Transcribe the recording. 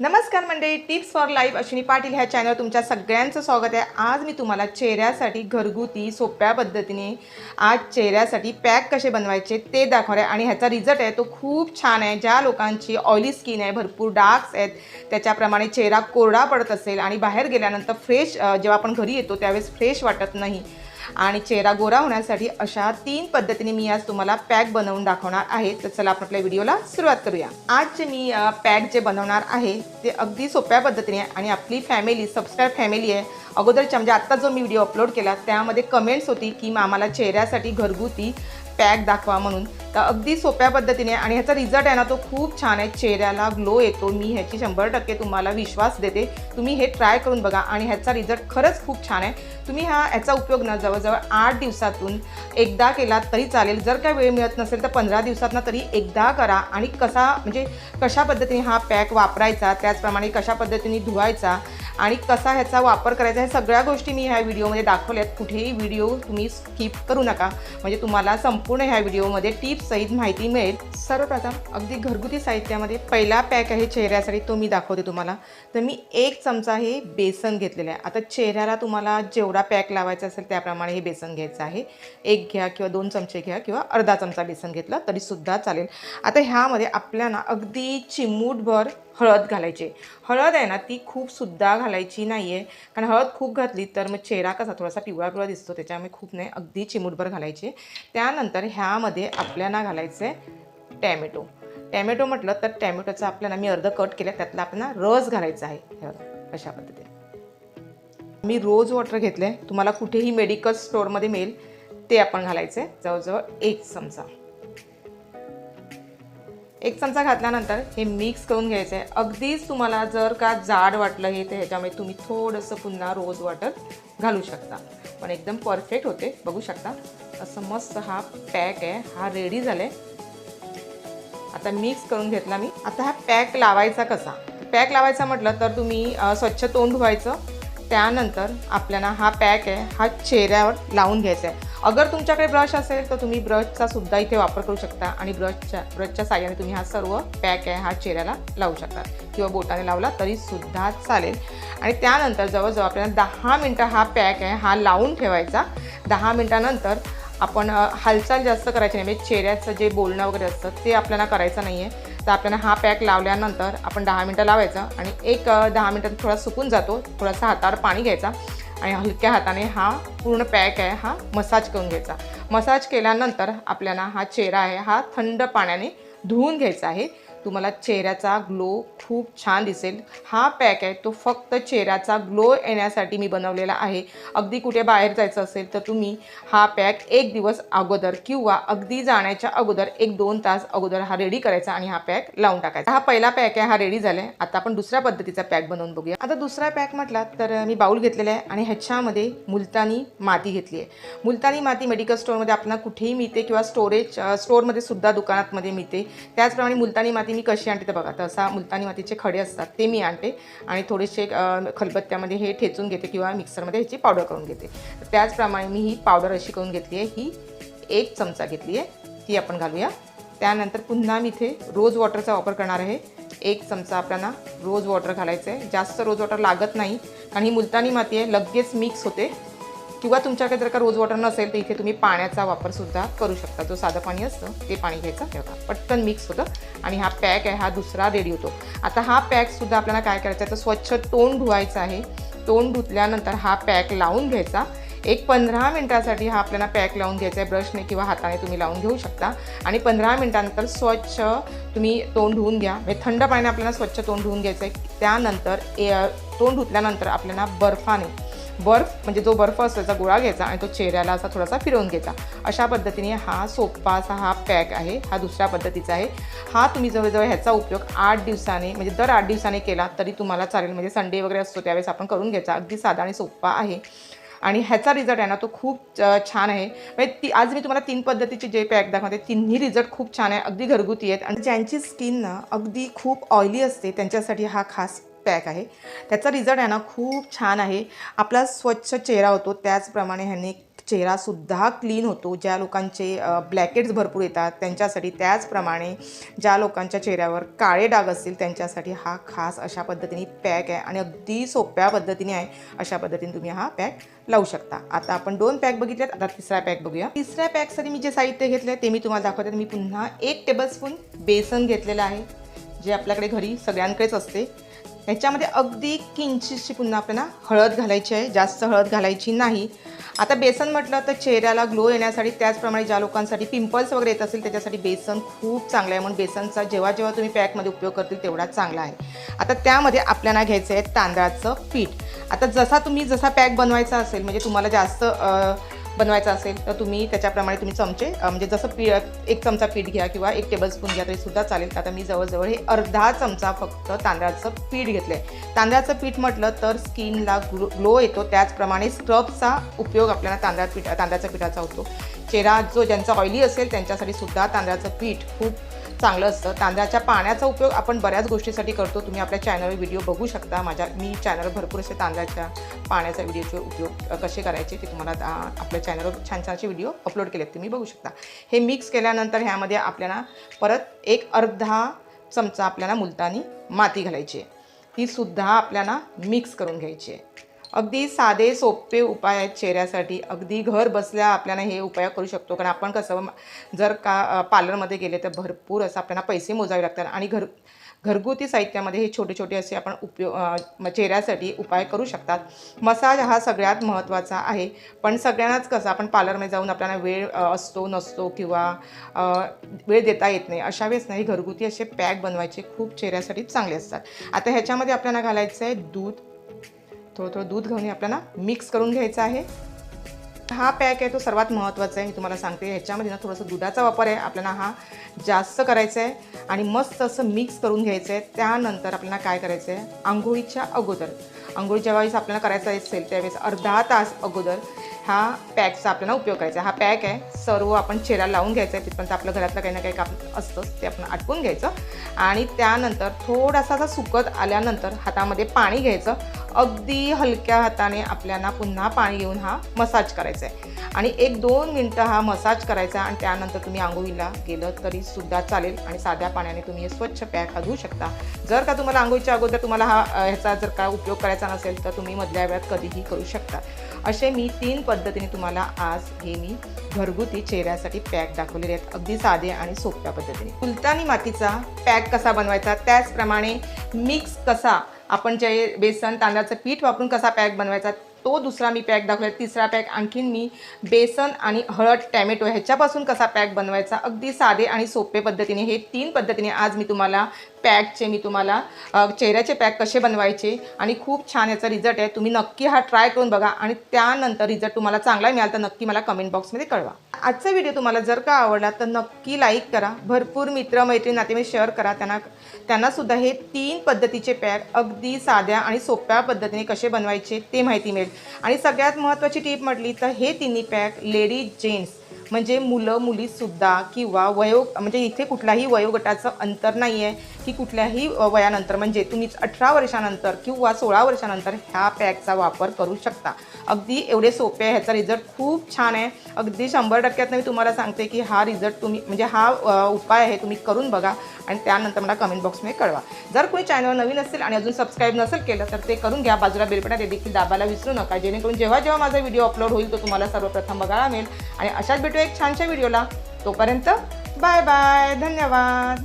नमस्कार मंडळी tips for life Ashwini Patil ह्या चॅनल तुमच्या सगळ्यांचं स्वागत आहे. आज मी तुम्हाला चेहऱ्यासाठी घरगुती सोप्या पद्धतीने आज चेहऱ्यासाठी पॅक कसे बनवायचे ते दाखवणार आहे. आणि ह्याचा रिझल्ट आहे तो खूप छान आहे. ज्या लोकांची ऑइली स्किन आहे भरपूर डार्क्स आहेत त्याच्याप्रमाणे चेहरा कोरडा पडत असेल आणि बाहेर गेल्यानंतर फ्रेश जेव्हा आपण घरी येतो त्यावेळेस फ्रेश वाटत नाही. आणि चेहरा गोरा होण्यासाठी अशा तीन पद्धतीने मी आज तुम्हाला पॅक बनवून दाखवणार आहे. तर चला आपण आपल्या व्हिडिओला सुरुवात करूया. आज जे मी पॅक जे बनवणार आहे ते अगदी सोप्या पद्धतीने आहे आणि आपली फॅमिली सबस्क्राईब फॅमिली आहे. अगोदरच्या म्हणजे आत्ता जो मी व्हिडिओ अपलोड केला त्यामध्ये कमेंट्स होती की मग आम्हाला चेहऱ्यासाठी घरगुती पॅक दाखवा म्हणून. तर अगदी सोप्या पद्धतीने आणि ह्याचा रिझल्ट आहे ना तो खूप छान आहे. चेहऱ्याला ग्लो येतो. मी ह्याची शंभर टक्के तुम्हाला विश्वास देते. तुम्ही हे ट्राय करून बघा आणि ह्याचा रिझल्ट खरंच खूप छान आहे. तुम्ही हा ह्याचा उपयोग ना जवळजवळ आठ दिवसातून एकदा केला तरी चालेल. जर काय वेळ मिळत नसेल तर पंधरा दिवसातनं तरी एकदा करा आणि कसा म्हणजे कशा पद्धतीने हा पॅक वापरायचा त्याचप्रमाणे कशा पद्धतीने धुवायचा आणि कसा ह्याचा वापर करायचा ह्या सगळ्या गोष्टी मी ह्या व्हिडिओमध्ये दाखवल्यात. कुठेही व्हिडिओ तुम्ही स्किप करू नका. म्हणजे तुम्हाला संपूर्ण ह्या व्हिडिओमध्ये टिप्ससहित माहिती मिळेल. सर्वप्रथम अगदी घरगुती साहित्यामध्ये पहिला पॅक आहे चेहऱ्यासाठी तो मी दाखवते तुम्हाला. तर मी एक चमचा हे बेसन घेतलेलं आहे. आता चेहऱ्याला तुम्हाला जेवढा पॅक लावायचा असेल त्याप्रमाणे हे बेसन घ्यायचं आहे. एक घ्या किंवा दोन चमचे घ्या किंवा अर्धा चमचा बेसन घेतला तरीसुद्धा चालेल. आता ह्यामध्ये आपल्याला अगदी चिमूटभर हळद घालायची हळद आहे ना ती खूप सुद्धा घालायची नाही आहे कारण हळद खूप घातली तर मग चेहरा कसा थोडासा पिवळा पिवळा दिसतो त्याच्यामुळे खूप नाही अगदी चिमूटभर घालायचे. त्यानंतर ह्यामध्ये आपल्याला घालायचं आहे टॅमॅटो. टॅमॅटो म्हटलं तर टॅमॅटोचा आपल्याला मी अर्ध कट केलं त्यातला आपल्याला रस घालायचा आहे. अशा पद्धतीने. मी रोज वॉटर घेतलं आहे तुम्हाला कुठेही मेडिकल स्टोअरमध्ये मिळेल ते आपण घालायचं आहे जवळजवळ एक चमचा. एक चमचा घातल्यानंतर हे मिक्स करून घ्यायचं आहे अगदीच तुम्हाला जर का जाड वाटलं हे तर ह्याच्यामुळे तुम्ही थोडंसं पुन्हा रोज वॉटर घालू शकता. पण एकदम परफेक्ट होते बघू शकता. असं मस्त हा पॅक आहे हा रेडी झाला आहे आता मिक्स करून घेतला मी. आता हा पॅक लावायचा कसा? पॅक लावायचा म्हटलं तर तुम्ही स्वच्छ तोंड धुवायचं. त्यानंतर आपल्याला हा पॅक आहे हा चेहऱ्यावर लावून घ्यायचा आहे. अगर तुमच्याकडे ब्रश असेल तर तुम्ही ब्रशचा सुद्धा इथे वापर करू शकता आणि ब्रशच्या ब्रशच्या साह्याने तुम्ही हा सर्व पॅक आहे हा चेहऱ्याला लावू शकता किंवा बोटाने लावला तरी सुद्धा चालेल. आणि त्यानंतर जवळजवळ आपल्याला दहा मिनटं हा पॅक आहे हा लावून ठेवायचा. दहा मिनटानंतर आपण हालचाल जास्त करायची नाही. म्हणजे चेहऱ्याचं जे बोलणं वगैरे असतं ते आपल्याला करायचं नाही आहे तर आपल्याला हा पॅक लावल्यानंतर आपण दहा मिनटं लावायचा आणि एक दहा मिनटात थोडा सुकून जातो थोडासा हातावर पाणी घ्यायचा. आणि हलक्या हाताने हा पूर्ण पॅक आहे हा मसाज करून घ्यायचा. मसाज केल्यानंतर आपल्याला हा चेहरा आहे हा थंड पाण्याने धुवून घ्यायचा आहे. तुम्हाला चेहऱ्याचा ग्लो खूप छान दिसेल. हा पॅक आहे तो फक्त चेहऱ्याचा ग्लो येण्यासाठी मी बनवलेला आहे. अगदी कुठे बाहेर जायचं असेल तर तुम्ही हा पॅक एक दिवस अगोदर किंवा अगदी जाण्याच्या अगोदर एक दोन तास अगोदर हा रेडी करायचा आणि हा पॅक लावून टाकायचा. हा पहिला पॅक आहे हा रेडी झाला आहे आता आपण दुसऱ्या पद्धतीचा पॅक बनवून बघूया. आता दुसरा पॅक म्हटला तर मी बाऊल घेतलेला आहे आणि ह्याच्यामध्ये मुलतानी माती घेतली आहे. मुलतानी माती मेडिकल स्टोअरमध्ये आपल्याला कुठेही मिळते किंवा स्टोरेज स्टोअरमध्ये सुद्धा दुकानातमध्ये मिळते. त्याचप्रमाणे मुलतानी माती मी कशी आणते तर बघा. तसा मुलतानी मातीचे खडे असतात ते मी आणते. आणि थोडेसे खलबत्त्यामध्ये हे ठेचून घेते किंवा मिक्सरमध्ये ह्याची पावडर करून घेते. त्याचप्रमाणे मी ही पावडर अशी करून घेतली आहे. ही एक चमचा घेतली आहे. ती आपण घालूया. त्यानंतर पुन्हा मी इथे रोज वॉटरचा वापर करणार आहे. एक चमचा आपल्याला रोज वॉटर घालायचं आहे. जास्त रोज वॉटर लागत नाही. कारण ही मुलतानी माती आहे लगेच मिक्स होते. किंवा तुमच्याकडे जर का रोज वॉटर नसेल तर इथे तुम्ही पाण्याचा वापरसुद्धा करू शकता. जो साधं पाणी असतं ते पाणी घ्यायचं. हे पटकन मिक्स होतं. आणि हा पॅक आहे हा दुसरा रेडी होतो. आता हा पॅकसुद्धा आपल्याला काय करायचं आहे? तर स्वच्छ तोंड धुवायचं आहे. तोंड धुतल्यानंतर हा पॅक लावून घ्यायचा. एक पंधरा मिनटासाठी हा आपल्याला पॅक लावून घ्यायचा आहे. ब्रशने किंवा हाताने तुम्ही लावून घेऊ शकता. आणि पंधरा मिनटानंतर स्वच्छ तुम्ही तोंड धुवून घ्या. म्हणजे थंड पाण्याने आपल्याला स्वच्छ तोंड धुवून घ्यायचं आहे. त्यानंतर ए तोंड धुतल्यानंतर आपल्याला बर्फाने बर्फ म्हणजे जो बर्फ असतो त्याचा गोळा घ्यायचा आणि तो चेहऱ्याला असा थोडासा फिरवून घ्यायचा. अशा पद्धतीने हा सोपा असा हा पॅक आहे हा दुसऱ्या पद्धतीचा आहे. हा तुम्ही जवळजवळ ह्याचा उपयोग आठ दिवसाने म्हणजे दर आठ दिवसाने केला तरी तुम्हाला चालेल. म्हणजे संडे वगैरे असतो त्यावेळेस आपण करून घ्यायचा. अगदी साधा आणि सोप्पा आहे. आणि ह्याचा रिझल्ट आहे ना तो खूप छान आहे. म्हणजे ती आज मी तुम्हाला तीन पद्धतीचे जे पॅक दाखवते तिन्ही रिझल्ट खूप छान आहे. अगदी घरगुती आहेत. आणि ज्यांची स्किन ना अगदी खूप ऑइली असते त्यांच्यासाठी हा खास पॅक आहे. त्याचा रिझल्ट आहे ना खूप छान आहे. आपला स्वच्छ चेहरा होतो त्याचप्रमाणे ह्याने चेहरासुद्धा क्लीन होतो. ज्या लोकांचे ब्लॅकेट्स भरपूर येतात त्यांच्यासाठी त्याचप्रमाणे ज्या लोकांच्या चेहऱ्यावर काळे डाग असतील त्यांच्यासाठी हा खास अशा पद्धतीने पॅक आहे आणि अगदी सोप्या पद्धतीने आहे. अशा पद्धतीने तुम्ही हा पॅक लावू शकता. आता आपण दोन पॅक बघितलेत आता तिसरा पॅक बघूया. तिसऱ्या पॅकसाठी मी जे साहित्य घेतलं आहे ते मी तुम्हाला दाखवते. मी पुन्हा एक टेबलस्पून बेसन घेतलेलं आहे जे आपल्याकडे घरी सगळ्यांकडेच असते. ह्याच्यामध्ये अगदी किंचितशी पुन्हा आपल्याला हळद घालायची आहे. जास्त हळद घालायची नाही. आता बेसन म्हटलं तर चेहऱ्याला ग्लो येण्यासाठी त्याचप्रमाणे ज्या लोकांसाठी पिंपल्स वगैरे येत असेल त्याच्यासाठी बेसन खूप चांगलं आहे. म्हणून बेसनचा जेव्हा जेव्हा तुम्ही पॅकमध्ये उपयोग करतील तेवढाच चांगला आहे. आता त्यामध्ये आपल्याला घ्यायचं आहे तांदळाचं पीठ. आता जसा तुम्ही जसा पॅक बनवायचा असेल म्हणजे तुम्हाला जास्त बनवायचा असेल तर तुम्ही त्याच्याप्रमाणे तुम्ही चमचे म्हणजे जसं पी एक चमचा पीठ घ्या किंवा एक टेबलस्पून घ्या तरीसुद्धा चालेल. तर आता मी जवळजवळ हे अर्धा चमचा फक्त तांदळाचं पीठ घेतलं आहे तांदळाचं पीठ म्हटलं तर स्किनला ग्लो ग्लो येतो. त्याचप्रमाणे स्क्रबचा उपयोग आपल्याला तांदळा पीठ तांदळाच्या पिठाचा होतो. चेहरा जो ज्यांचा ऑइली असेल त्यांच्यासाठी सुद्धा तांदळाचं पीठ खूप चांगलं असतं. तांदळाच्या पाण्याचा उपयोग आपण बऱ्याच गोष्टीसाठी करतो. तुम्ही आपल्या चॅनलवर व्हिडिओ बघू शकता. माझ्या मी चॅनलवर भरपूर असे तांदळाच्या पाण्याचा व्हिडिओचे उपयोग कसे करायचे ते तुम्हाला आपल्या चॅनलवर छान छानचे व्हिडिओ अपलोड केले तुम्ही बघू शकता. हे मिक्स केल्यानंतर ह्यामध्ये आपल्याला परत एक अर्धा चमचा आपल्याला मुलतानी माती घालायची आहे. तीसुद्धा आपल्याला मिक्स करून घ्यायची आहे. अगदी साधे सोपे उपाय आहेत चेहऱ्यासाठी. अगदी घर बसल्या आपल्याला हे उपाय करू शकतो. कारण आपण कसं जर का पार्लरमध्ये गेले तर भरपूर असं आपल्याला पैसे मोजावे लागतात. आणि घर घरगुती साहित्यामध्ये हे छोटे छोटे असे आपण उपयोग चेहऱ्यासाठी उपाय करू शकतात. मसाज हा सगळ्यात महत्त्वाचा आहे. पण सगळ्यांनाच कसं आपण पार्लरमध्ये जाऊन आपल्याला वेळ असतो नसतो किंवा वेळ देता येत नाही अशा वेळेस नाही. घरगुती असे पॅक बनवायचे खूप चेहऱ्यासाठी चांगले असतात. आता ह्याच्यामध्ये आपल्याला घालायचं आहे दूध. थोडं थोडं दूध घेऊन हे आपल्याला मिक्स करून घ्यायचं आहे. हा पॅक आहे तो सर्वात महत्त्वाचा आहे तुम्हाला सांगते. ह्याच्यामध्ये ना थोडंसं दुधाचा वापर आहे आपल्याला हा जास्त करायचा आहे. आणि मस्त असं मिक्स करून घ्यायचं आहे. त्यानंतर आपल्याला काय करायचं आहे? आंघोळीच्या अगोदर. आंघोळीच्या वेळेस आपल्याला करायचं असेल त्यावेळेस अर्धा तास अगोदर हा पॅकचा आपल्याला उपयोग करायचा हा पॅक आहे. सर्व आपण चेहरा लावून घ्यायचा आहे. तिथपर्यंत आपलं घरातलं काही ना काही काम असतंच. ते आपण आटकून घ्यायचं. आणि त्यानंतर थोडासा असा सुकत आल्यानंतर हातामध्ये पाणी घ्यायचं. अगदी हलक्या हाताने आपल्याला पुन्हा पाणी घेऊन हा मसाज करायचा आहे. आणि एक दोन मिनटं हा मसाज करायचा आणि त्यानंतर तुम्ही आंघोळीला गेलं तरी सुद्धा चालेल आणि साध्या पाण्याने तुम्ही हे स्वच्छ पॅक हा धुवू शकता. जर का तुम्हाला आंघोळीच्या अगोदर तुम्हाला हा ह्याचा जर का उपयोग करायचा नसेल तर तुम्ही मधल्या वेळात कधीही करू शकता. असे मी तीन पद्धतीने तुम्हाला आज हे मी घरगुती चेहऱ्यासाठी पॅक दाखवलेले आहेत. अगदी साधे आणि सोप्या पद्धतीने. कुलतानी मातीचा पॅक कसा बनवायचा? त्याचप्रमाणे मिक्स कसा आपण जे बेसन तांदळाचं पीठ वापरून कसा पॅक बनवायचा? तो दुसरा मी पॅक दाखवला तिसरा पॅक आणखीन मी बेसन आणि हळद टॅमॅटो ह्याच्यापासून कसा पॅक बनवायचा अगदी साधे आणि सोपे पद्धतीने. हे तीन पद्धतीने आज मी तुम्हाला पॅकचे मी तुम्हाला चेहऱ्याचे पॅक कसे बनवायचे आणि खूप छान याचा रिझल्ट आहे. तुम्ही नक्की हा ट्राय करून बघा आणि त्यानंतर रिझल्ट तुम्हाला चांगला मिळाला तर नक्की मला कमेंट बॉक्समध्ये कळवा. आजचा व्हिडिओ तुम्हाला जर का आवडला तर नक्की लाईक करा भरपूर मित्र मैत्रीण शेअर करा. त्यांना त्यांनासुद्धा हे तीन पद्धतीचे पॅक अगदी साध्या आणि सोप्या पद्धतीने कसे बनवायचे ते माहिती मिळेल आणि सगळ्यात महत्त्वाची टीप म्हटली तर हे तिन्ही पॅक लेडीज जेंट्स म्हणजे मुलं मुलीसुद्धा किंवा वयो म्हणजे इथे कुठलाही वयोगटाचं अंतर नाही आहे की कुठल्याही वयानंतर म्हणजे तुम्ही अठरा वर्षानंतर किंवा सोळा वर्षानंतर ह्या पॅकचा वापर करू शकता. अगदी एवढे सोपे आहे. ह्याचा रिझल्ट खूप छान आहे. अगदी शंभर टक्क्यात मी तुम्हाला सांगते की हा रिझल्ट तुम्ही म्हणजे हा उपाय आहे तुम्ही करून बघा आणि त्यानंतर मला कमेंट बॉक्समध्ये कळवा. जर कोणी चॅनल नवीन असेल आणि अजून सबस्क्राईब नसेल केलं तर ते करून घ्या. बाजूला बेलपणा ते देखील दाबायला विसरू नका. जेणेकरून जेव्हा जेव्हा माझा व्हिडिओ अपलोड होईल तो तुम्हाला सर्वप्रथम बघायला मिळेल. आणि अशाच भेटू एक छानशा व्हिडिओला. तोपर्यंत बाय बाय. धन्यवाद.